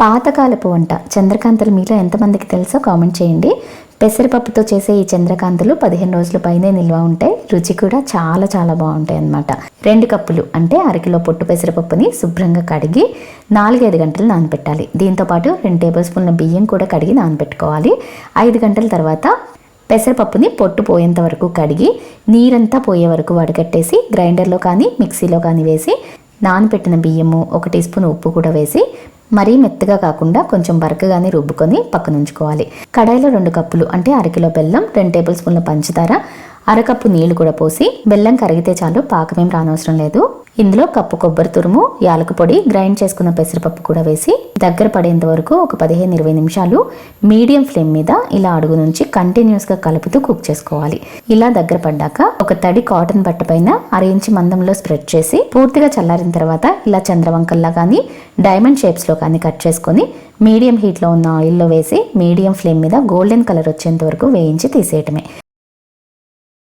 పాతకాలపు వంట. చంద్రకాంతలు మీలో ఎంతమందికి తెలుసో కామెంట్ చేయండి. పెసరపప్పుతో చేసే ఈ చంద్రకాంతలు పదిహేను రోజుల పైనే నిల్వ ఉంటాయి. రుచి కూడా చాలా చాలా బాగుంటాయి అన్నమాట. రెండు కప్పులు అంటే అరకిలో పొట్టు పెసరపప్పుని శుభ్రంగా కడిగి నాలుగైదు గంటలు నానబెట్టాలి దీంతోపాటు రెండు టేబుల్ స్పూన్ల బియ్యం కూడా కడిగి నానబెట్టుకోవాలి ఐదు గంటల తర్వాత పెసరపప్పుని పొట్టు పోయేంత వరకు కడిగి నీరంతా పోయే వరకు వడగట్టేసి గ్రైండర్లో కానీ మిక్సీలో కానీ వేసి నానబెట్టిన బియ్యము ఒక టీ స్పూన్ ఉప్పు కూడా వేసి మరీ మెత్తగా కాకుండా కొంచెం బరకగానే రుబ్బుకొని పక్కన ఉంచుకోవాలి కడాయిలో రెండు కప్పులు అంటే అరకిలో బెల్లం రెండు టేబుల్ స్పూన్ల పంచదార అరకప్పు నీళ్ళు కూడా పోసి బెల్లం కరిగితే చాలు పాకమేం రానవసరం లేదు. ఇందులో కప్పు కొబ్బరి తురుము యాలకు పొడి గ్రైండ్ చేసుకున్న పెసరపప్పు కూడా వేసి దగ్గర పడేంత వరకు ఒక పదిహేను ఇరవై నిమిషాలు మీడియం ఫ్లేమ్ మీద ఇలా అడుగు నుంచి కంటిన్యూస్గా కలుపుతూ కుక్ చేసుకోవాలి. ఇలా దగ్గర పడ్డాక ఒక తడి కాటన్ బట్ట పైన అర మందంలో స్ప్రెడ్ చేసి పూర్తిగా చల్లారిన తర్వాత ఇలా చంద్రవంకల్లా కానీ డైమండ్ షేప్స్లో కానీ కట్ చేసుకొని మీడియం హీట్లో ఉన్న ఆయిల్లో వేసి మీడియం ఫ్లేమ్ మీద గోల్డెన్ కలర్ వచ్చేంత వరకు వేయించి తీసేయటమే.